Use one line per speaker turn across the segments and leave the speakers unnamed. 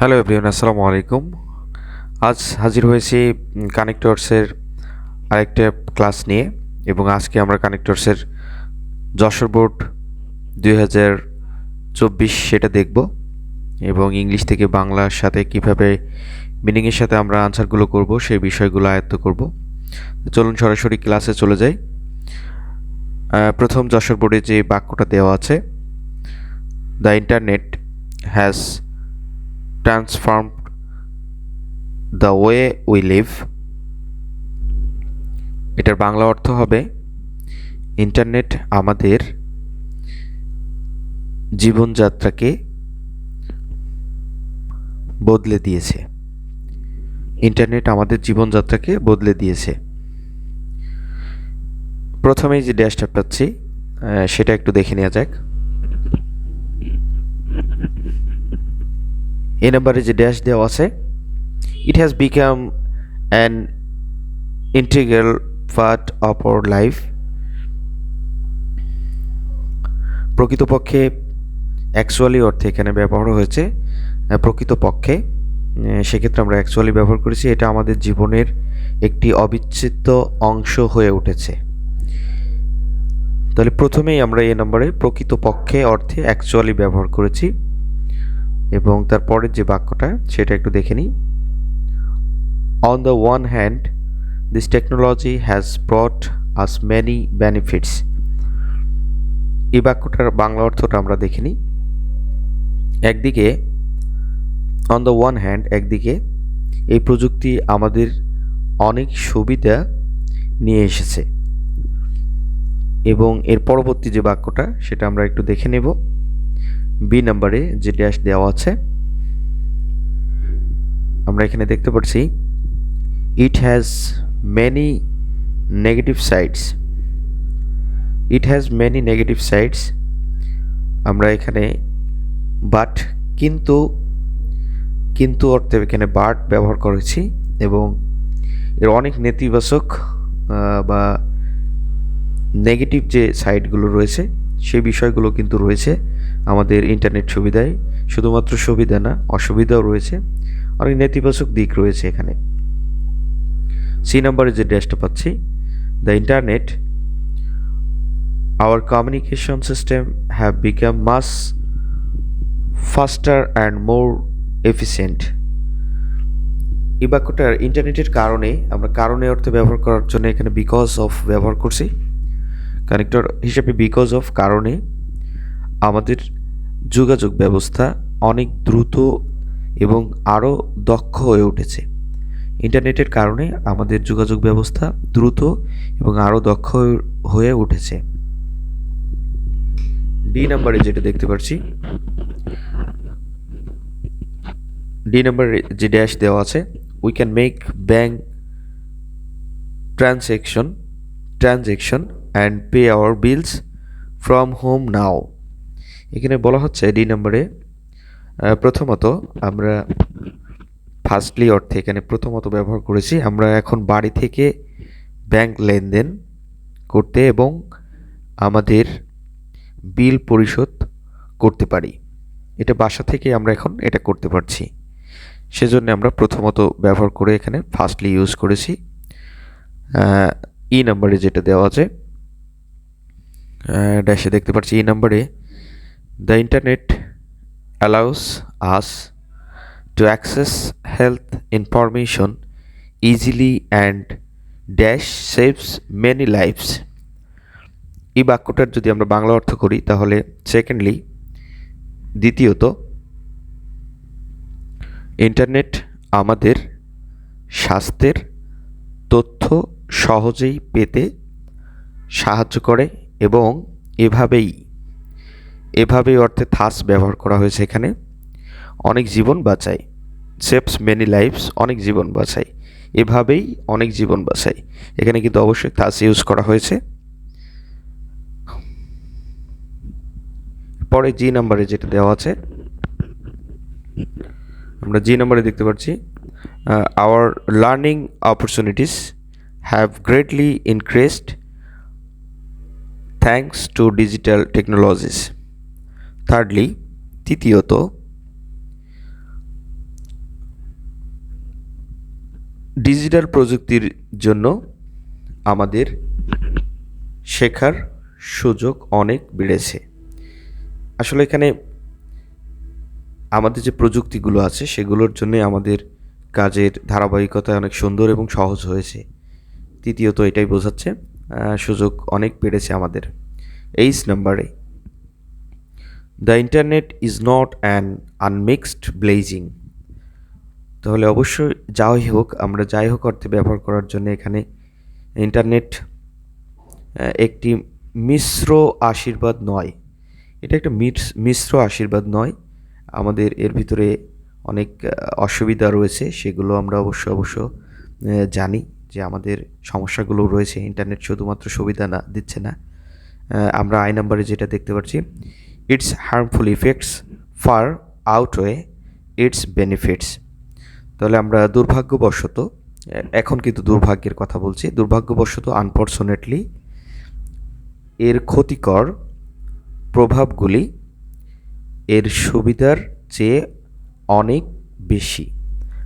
Hello everyone আসসালামু আলাইকুম আজ হাজির হয়েছি কানেক্টরসের আরেকটা ক্লাস নিয়ে এবং আজকে আমরা কানেক্টরসের যশোর বোর্ড দুই হাজার চব্বিশ সেটা দেখব এবং ইংলিশ থেকে বাংলার সাথে কীভাবে মিনিংয়ের সাথে আমরা আনসারগুলো করব, সেই বিষয়গুলো আয়ত্ত করব। চলুন সরাসরি ক্লাসে চলে যাই। প্রথম যশোর বোর্ডে যে বাক্যটা দেওয়া আছে the internet has transformed the way we live. এটার বাংলা অর্থ হবে, ইন্টারনেট আমাদের জীবনযাত্রাকে বদলে দিয়েছে। ইন্টারনেট আমাদের জীবনযাত্রাকে বদলে দিয়েছে। প্রথমেই যে ড্যাশটা পাচ্ছি সেটা একটু দেখে নেওয়া যাক। এ নাম্বারে যে ড্যাশ দেওয়া আছে it has become an integral part of our life প্রকৃতপক্ষে অ্যাকচুয়ালি অর্থে এখানে ব্যবহার হয়েছে প্রকৃতপক্ষে সেক্ষেত্রে আমরা অ্যাকচুয়ালি ব্যবহার করেছি, এটা আমাদের জীবনের একটি অবিচ্ছেদ্য অংশ হয়ে উঠেছে। তাহলে প্রথমেই আমরা এই নম্বরে প্রকৃতপক্ষে অর্থে অ্যাকচুয়ালি ব্যবহার করেছি। এবং তারপরের যে বাক্যটা, সেটা একটু দেখে নিই। On the one hand this technology has brought us many benefits এই বাক্যটার বাংলা অর্থটা আমরা দেখে নিই। একদিকে অন দ্য ওয়ান হ্যান্ড একদিকে এই প্রযুক্তি আমাদের অনেক সুবিধা নিয়ে এসেছে। এবং এর পরবর্তী যে বাক্যটা, সেটা আমরা একটু দেখে নেব। বি নাম্বারে যে ড্যাশ দেওয়া আছে, আমরা এখানে দেখতে পাচ্ছি it has many negative sides it has many negative sides আমরা এখানে বাট কিন্তু কিন্তু অর্থে এখানে বাট ব্যবহার করেছি এবং এর অনেক নেতিবাচক বা নেগেটিভ যে সাইডগুলো রয়েছে সেই বিষয়গুলো কিন্তু রয়েছে আমাদের ইন্টারনেট সুবিধায়। শুধুমাত্র সুবিধা না, অসুবিধাও রয়েছে। অনেক নেতিবাচক দিক রয়েছে এখানে। সি নাম্বারে যে ড্যাশটা পাচ্ছি the internet our communication system have become much faster and more efficient এই বাক্যটার ইন্টারনেটের কারণে, আমরা কারণে অর্থে ব্যবহার করার জন্য এখানে বিকজ অফ ব্যবহার করছি। কানেক্টর হিসেবে বিকজ অফ কারণে আমাদের যোগাযোগ ব্যবস্থা অনেক দ্রুত এবং আরও দক্ষ হয়ে উঠেছে। ইন্টারনেটের কারণে আমাদের যোগাযোগ ব্যবস্থা দ্রুত এবং আরও দক্ষ হয়ে- উঠেছে। ডি নাম্বারে যেটা দেখতে পাচ্ছি ডি নাম্বারে যে ড্যাশ দেওয়া আছে we can make bank transaction transaction and pay our bills from home now এখানে বলা হচ্ছে ডি নম্বরে প্রথমত আমরা ফার্স্টলি অর্থে এখানে প্রথমত ব্যবহার করেছি, আমরা এখন বাড়ি থেকে ব্যাংক লেনদেন করতে এবং আমাদের বিল পরিশোধ করতে পারি। এটা বাসা থেকে আমরা এখন এটা করতে পারছি। সেজন্য আমরা প্রথমত ব্যবহার করে এখানে ফার্স্টলি ইউজ করেছি। ই নাম্বারে যেটা দেওয়া আছে ড্যাশে দেখতে পাচ্ছি এই নাম্বারে the internet allows us to access health information easily and dash saves many lives এই বাক্যটার যদি আমরা বাংলা অর্থ করি, তাহলে সেকেন্ডলি দ্বিতীয়ত ইন্টারনেট আমাদের স্বাস্থ্যের তথ্য সহজেই পেতে সাহায্য করে এবং এভাবেই এভাবেই অর্থে থাস ব্যবহার করা হয়েছে এখানে। অনেক জীবন বাঁচায়। সেভস মেনি লাইফস অনেক জীবন বাঁচায়। এভাবেই অনেক জীবন বাঁচায়। এখানে কিন্তু অবশ্যই থাস ইউজ করা হয়েছে। পরে জি নাম্বারে যেটা দেওয়া আছে, আমরা জি নাম্বারে দেখতে পাচ্ছি our learning opportunities have greatly increased thanks to digital technologies thirdly তৃতীয়ত ডিজিটাল প্রযুক্তির জন্য আমাদের শেখার সুযোগ অনেক বেড়েছে। আসলে এখানে আমাদের যে প্রযুক্তিগুলো আছে, সেগুলোর জন্য আমাদের কাজের ধারাবাহিকতা অনেক সুন্দর এবং সহজ হয়েছে। তৃতীয়ত, এটাই বোঝাচ্ছে সুযোগ অনেক বেড়েছে আমাদের। এইচ নাম্বারে the internet is not an unmixed blessing. তাহলে অবশ্যই যাই হোক, আমরা যাই হোক অর্থে ব্যবহার করার জন্য এখানে ইন্টারনেট একটি মিশ্র আশীর্বাদ নয়। এটা একটা মিশ্র আশীর্বাদ নয়। আমাদের এর ভিতরে অনেক অসুবিধা রয়েছে, সেগুলো আমরা অবশ্য অবশ্য জানি। যে আমাদের সমস্যাগুলো রয়েছে ইন্টারনেট শুধুমাত্র সুবিধা না, দিচ্ছে না। আমরা আই নাম্বারে যেটা দেখতে পাচ্ছি its harmful effects far outweigh its benefits তাহলে আমরা দুর্ভাগ্যবশত, এখন কিন্তু দুর্ভাগ্যের কথা বলছি, দুর্ভাগ্যবশত আনফর্চুনেটলি এর ক্ষতিকর প্রভাবগুলি এর সুবিধার চেয়ে অনেক বেশি।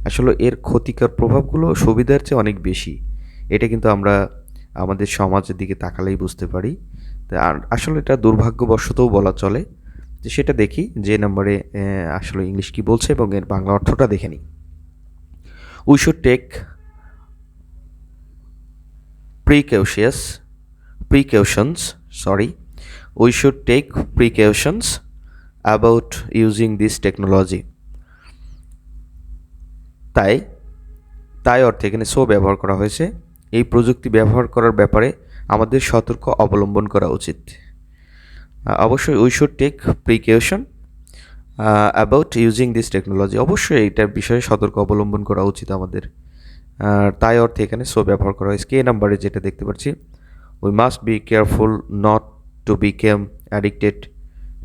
আসলে এর ক্ষতিকর প্রভাবগুলো সুবিধার চেয়ে অনেক বেশি। এটা কিন্তু আমরা আমাদের সমাজের দিকে তাকালেই বুঝতে পারি। আর- আসলে এটা দুর্ভাগ্যবশতও বলা চলে। যে সেটা দেখি, যে নম্বরে আসলে ইংলিশ কি বলছে এবং এর বাংলা অর্থটা দেখে নিই। We should take precautions precautions sorry we should take precautions about using this technology. তাই তাই অর্থে এখানে সো ব্যবহার করা হয়েছে। এই প্রযুক্তি ব্যবহার করার ব্যাপারে আমাদের সতর্ক অবলম্বন করা উচিত। অবশ্যই we should take precaution about using this technology অবশ্যই এটার বিষয়ে সতর্ক অবলম্বন করা উচিত আমাদের। তাই অর্থে এখানে সো ব্যবহার করা হয়েছে। কে নাম্বারে যেটা দেখতে পাচ্ছি? We must be careful not to become addicted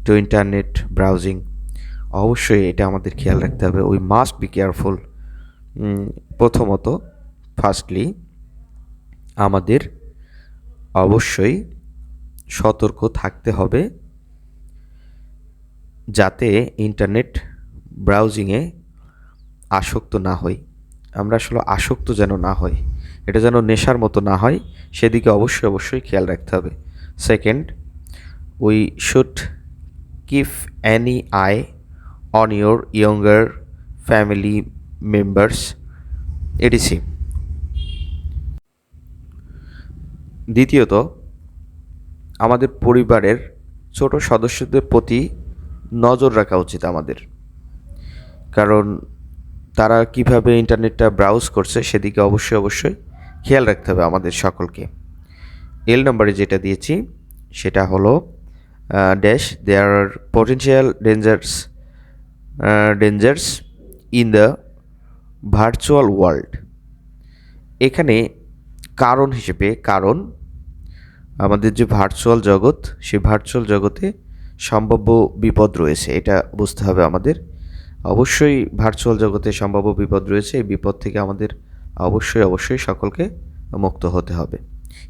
to internet browsing অবশ্যই এটা আমাদের খেয়াল রাখতে হবে। উই মাস্ট বি কেয়ারফুল প্রথমত ফার্স্টলি আমাদের অবশ্যই সতর্ক থাকতে হবে যাতে ইন্টারনেট ব্রাউজিংয়ে আসক্ত না হই। আমরা আসলে আসক্ত যেন না হই, এটা যেন নেশার মতো না হয়, সেদিকে অবশ্যই অবশ্যই খেয়াল রাখতে হবে। Second we should keep any eye on your younger family members ADC দ্বিতীয়ত, আমাদের পরিবারের ছোট সদস্যদের প্রতি নজর রাখা উচিত আমাদের। কারণ তারা কীভাবে ইন্টারনেটটা ব্রাউজ করছে সেদিকে অবশ্যই অবশ্যই খেয়াল রাখতে হবে আমাদের সকলকে। এল নম্বরে যেটা দিয়েছি, সেটা হলো dash there are potential dangers dangers in the virtual world. এখানে কারণ হিসেবে, কারণ, আমাদের যে ভার্চুয়াল জগৎ, সেই ভার্চুয়াল জগতে সম্ভাব্য বিপদ রয়েছে, এটা বুঝতে হবে আমাদের। অবশ্যই ভার্চুয়াল জগতে সম্ভাব্য বিপদ রয়েছে, এই বিপদ থেকে আমাদের অবশ্যই অবশ্যই সকলকে মুক্ত হতে হবে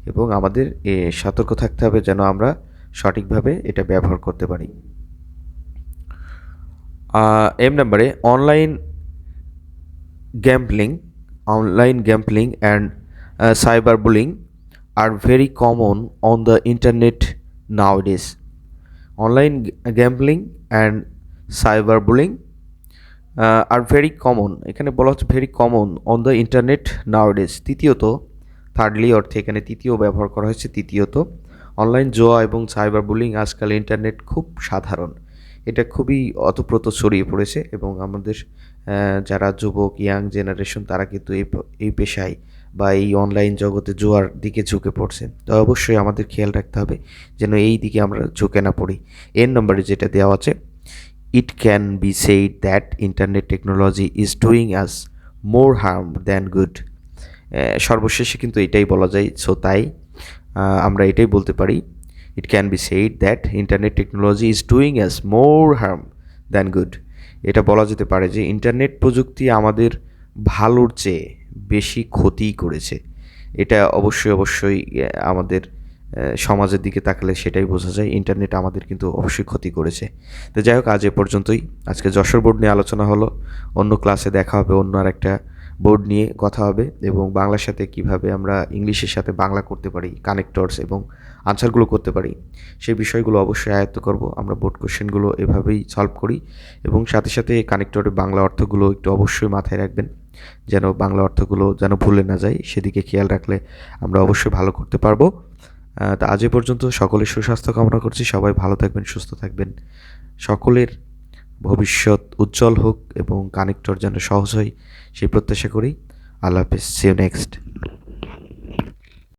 এবং আমাদের, এ, সতর্ক থাকতে হবে যেন আমরা সঠিকভাবে এটা ব্যবহার করতে পারি। এম নাম্বারে, online gambling online gambling and uh, cyberbullying are very common on the internet nowadays online g- gambling and cyberbullying uh, are very common এখানে বলা হচ্ছে very common on the internet nowadays তৃতীয়ত থার্ডলি অর্থে এখানে তৃতীয় ব্যবহার করা হয়েছে তৃতীয়ত অনলাইন জোয়া এবং সাইবার বুলিং আজকাল ইন্টারনেট খুব সাধারণ এটা খুবই অতপ্রত ছড়িয়ে পড়েছে এবং আমাদের যারা যুবক ইয়াং জেনারেশন তারা কিন্তু এই এই পেশায় বা এই অনলাইন জগতে জোয়ার দিকে ঝুঁকে পড়ছে তো অবশ্যই আমাদের খেয়াল রাখতে হবে যেন এই দিকে আমরা ঝুঁকে না পড়ি। এর নম্বরে যেটা দেওয়া আছে it can be said that internet technology is doing us more harm than good সর্বশেষে কিন্তু এটাই বলা যায়। সো তাই আমরা এটাই বলতে পারি it can be said that internet technology is doing us more harm than good এটা বলা যেতে পারে যে ইন্টারনেট প্রযুক্তি আমাদের ভালোর চেয়ে বেশি ক্ষতি করেছে। এটা অবশ্যই অবশ্যই আমাদের সমাজের দিকে তাকালে সেটাই বোঝা যায়। ইন্টারনেট আমাদের কিন্তু অবশ্যই ক্ষতি করেছে। তো যাই হোক, আজ এ পর্যন্তই। আজকে যশোর বোর্ড নিয়ে আলোচনা হলো। অন্য ক্লাসে দেখা হবে, অন্য আর একটা বোর্ড নিয়ে কথা হবে এবং বাংলার সাথে কীভাবে আমরা ইংলিশের সাথে বাংলা করতে পারি কানেক্টরস এবং আনসারগুলো করতে পারি, সেই বিষয়গুলো অবশ্যই আয়ত্ত করব। আমরা বোর্ড কোশ্চেনগুলো এভাবেই সলভ করি এবং সাথে সাথে কানেক্টরের বাংলা অর্থগুলো একটু অবশ্যই মাথায় রাখবেন, যেন বাংলা অর্থগুলো যেন ভুলে না যায়, সেদিকে খেয়াল রাখলে আমরা অবশ্যই ভালো করতে পারব। তা আজ পর্যন্ত সকলের সুস্বাস্থ্য কামনা করছি। সবাই ভালো থাকবেন, সুস্থ থাকবেন। সকলের ভবিষ্যৎ উজ্জ্বল হোক এবং কানেক্টর যেন সহজ হয়, সেই প্রত্যাশা করি। আল্লাহ হাফিজ। See you next